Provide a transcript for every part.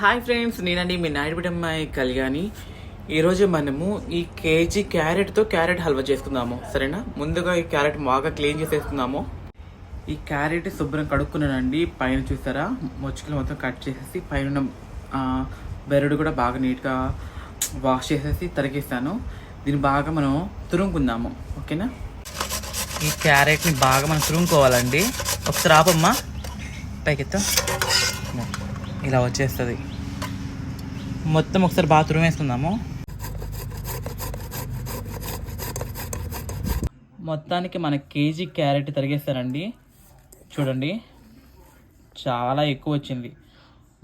Hi friends నేనండి మీ నాయుడుబిడ్డ అమ్మాయి కళ్యాణి. ఈరోజు మనము ఈ కేజీ క్యారెట్తో క్యారెట్ హల్వా చేసుకుందాము సరేనా? ముందుగా ఈ క్యారెట్ బాగా క్లీన్ చేసేసుకుందాము ఈ క్యారెట్ శుభ్రం కడుక్కున్నానండి పైన చూసారా? మొచ్చుకలు మొత్తం కట్ చేసేసి పైన ఉన్న, బెరడు కూడా బాగా నీట్గా వాష్ చేసేసి తరిగేస్తాను దీన్ని బాగా మనం తురుముకుందాము ఓకేనా? ఈ క్యారెట్ని బాగా మనం తురుముకోవాలండి. ఒకసారి ఆపమ్మా. పైకెత్తా. ఇలా వచ్చేస్తుంది. మొత్తం ఒకసారి బాత్రూమ్ వేసుకుందాము. మొత్తానికి మన కేజీ క్యారెట్ తరిగేస్తారండి. చూడండి. చాలా ఎక్కువ వచ్చింది.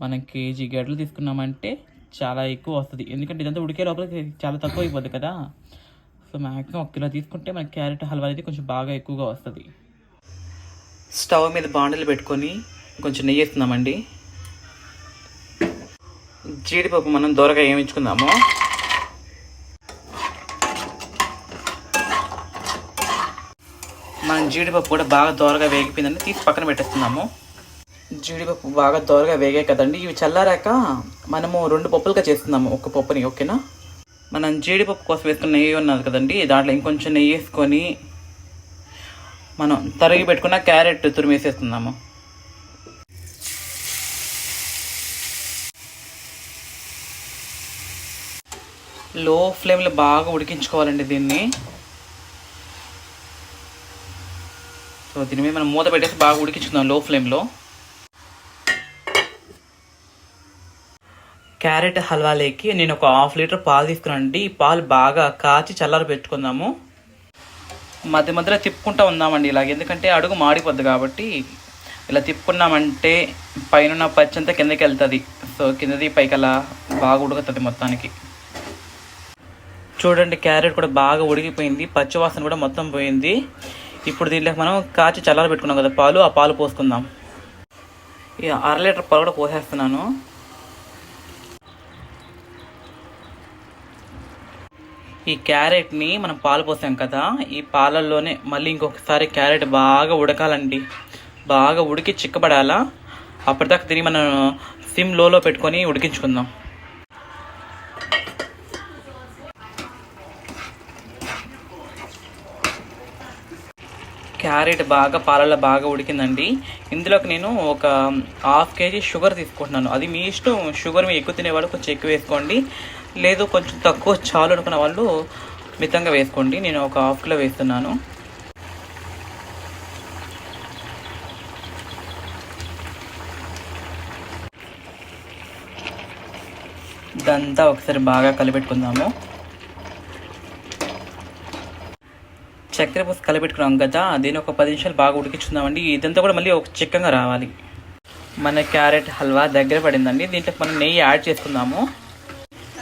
మనం కేజీ గడ్డలు తీసుకున్నామంటే చాలా ఎక్కువ వస్తుంది. ఎందుకంటే ఇదంతా ఉడికే లోపల చాలా తక్కువ అయిపోద్ది కదా. సో మ్యాక్సిమం ఒక కిలో తీసుకుంటే మన క్యారెట్ హల్వా అనేది కొంచెం బాగా ఎక్కువగా వస్తుంది. స్టవ్ మీద బాండలు పెట్టుకొని కొంచెం నెయ్యి వేస్తున్నామండి. జీడిపప్పు మనం దూరగా వేయించుకుందాము మనం జీడిపప్పు కూడా బాగా దోరగా వేగిపోయిందండి. తీసి పక్కన పెట్టేస్తున్నాము. జీడిపప్పు బాగా దోరగా వేగాయి కదండి. ఇవి చల్లారాక మనము రెండు పప్పులుగా చేస్తున్నాము. ఒక పప్పుని ఓకేనా? మనం జీడిపప్పు కోసం వేసుకున్న నెయ్యి ఉన్నది కదండి. దాంట్లో ఇంకొంచెం నెయ్యి వేసుకొని మనం తరిగి పెట్టుకున్న క్యారెట్ తురిమేసేస్తున్నాము. లో ఫ్లేమ్లో బాగా ఉడికించుకోవాలండి దీన్ని. సో దీని మీద మనం మూత పెట్టేసి బాగా ఉడికించుకుందాం లో ఫ్లేమ్లో. క్యారెట్ హల్వాలేకి నేను ఒక హాఫ్ లీటర్ పాలు తీసుకున్నానండి. ఈ పాలు బాగా కాచి చల్లారి పెట్టుకుందాము. మధ్య మధ్యలో తిప్పుకుంటూ ఉందామండి ఇలాగ. ఎందుకంటే అడుగు మాడిపోద్ది కాబట్టి ఇలా తిప్పుకున్నామంటే పైన పచ్చంతా కిందకి వెళ్తుంది. సో కిందది పైకి అలా బాగా ఉడుకుతుంది మొత్తానికి. చూడండి క్యారెట్ కూడా బాగా ఉడికిపోయింది పచ్చివాసన కూడా మొత్తం పోయింది. ఇప్పుడు దీంట్లోకి మనం కాచి చల్లార పెట్టుకున్నాం కదా పాలు ఆ పాలు పోసుకుందాం. ఈ అర లీటర్ పాలు కూడా పోసేస్తున్నాను. ఈ క్యారెట్ని మనం పాలు పోసాం కదా ఈ పాలల్లోనే మళ్ళీ ఇంకొకసారి క్యారెట్ బాగా ఉడకాలండి. బాగా ఉడికి చిక్కబడాలా? అప్పటిదాకా తిరిగి మనం సిమ్ లోలో పెట్టుకొని ఉడికించుకుందాం. క్యారెట్ బాగా పాలలో బాగా ఉడికిందండి. ఇందులోకి నేను ఒక హాఫ్ కేజీ షుగర్ తీసుకుంటున్నాను. అది మీ ఇష్టం షుగర్ మీ ఎక్కువ తినేవాళ్ళు కొంచెం ఎక్కువ వేసుకోండి. లేదు కొంచెం తక్కువ చాలు అనుకున్న వాళ్ళు మితంగా వేసుకోండి. నేను ఒక హాఫ్ కిలో వేస్తున్నాను. ఇదంతా ఒకసారి బాగా కలిపెట్టుకుందాము. చక్కెర పూసి కలపెట్టుకున్నాం కదా దీన్ని ఒక పది నిమిషాలు బాగా ఉడికించుకుందామండి. ఇదంతా కూడా మళ్ళీ ఒక చిక్కగా రావాలి. మన క్యారెట్ హల్వా దగ్గర పడిందండి. దీంట్లో మనం నెయ్యి యాడ్ చేసుకుందాము.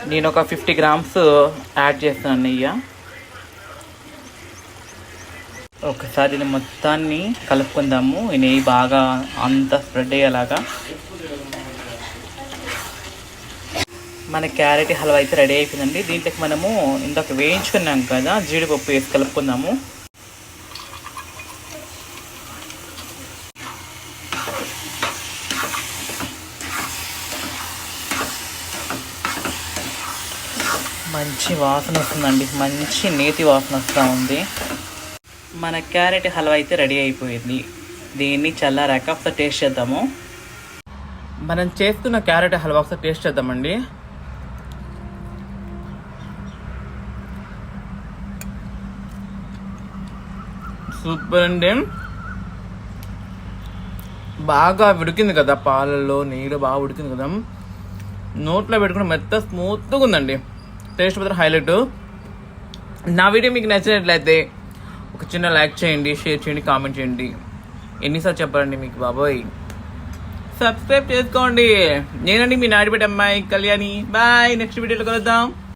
నేను ఒక ఫిఫ్టీ గ్రామ్స్ యాడ్ చేస్తున్నాను నెయ్యి. ఒకసారి దీన్ని మొత్తాన్ని కలుపుకుందాము. ఈ నెయ్యి బాగా అంతా స్ప్రెడ్ అయ్యేలాగా. మన క్యారెట్ హల్వా అయితే రెడీ అయిపోయిందండి. దీంట్లోకి మనము ఇందాక వేయించుకున్నాం కదా జీడిపప్పు వేసి కలుపుకుందాము. మంచి వాసన వస్తుందండి. మంచి నేతి వాసన వస్తూ ఉంది. మన క్యారెట్ హల్వా అయితే రెడీ అయిపోయింది. దీన్ని చల్లారాక ఒకసారి టేస్ట్ చేద్దాము. మనం చేస్తున్న క్యారెట్ హల్వా ఒకసారి టేస్ట్ చేద్దామండి. సూపర్ అండి. బాగా ఉడికింది కదా పాలల్లో నీళ్ళు బాగా ఉడికింది కదా. నోట్లో పెట్టుకుని మెత్త స్మూత్గా ఉందండి. టేస్ట్ మాత్రం హైలైట్ నా వీడియో మీకు నచ్చినట్లయితే ఒక చిన్న లైక్ చేయండి షేర్ చేయండి కామెంట్ చేయండి. ఎన్నిసార్లు చెప్పాలండి మీకు బాబోయ్. సబ్స్క్రైబ్ చేసుకోండి. నేనండి మీ నాడిపేట అమ్మాయి కళ్యాణి. బాయ్ నెక్స్ట్ వీడియోలో కలుద్దాం.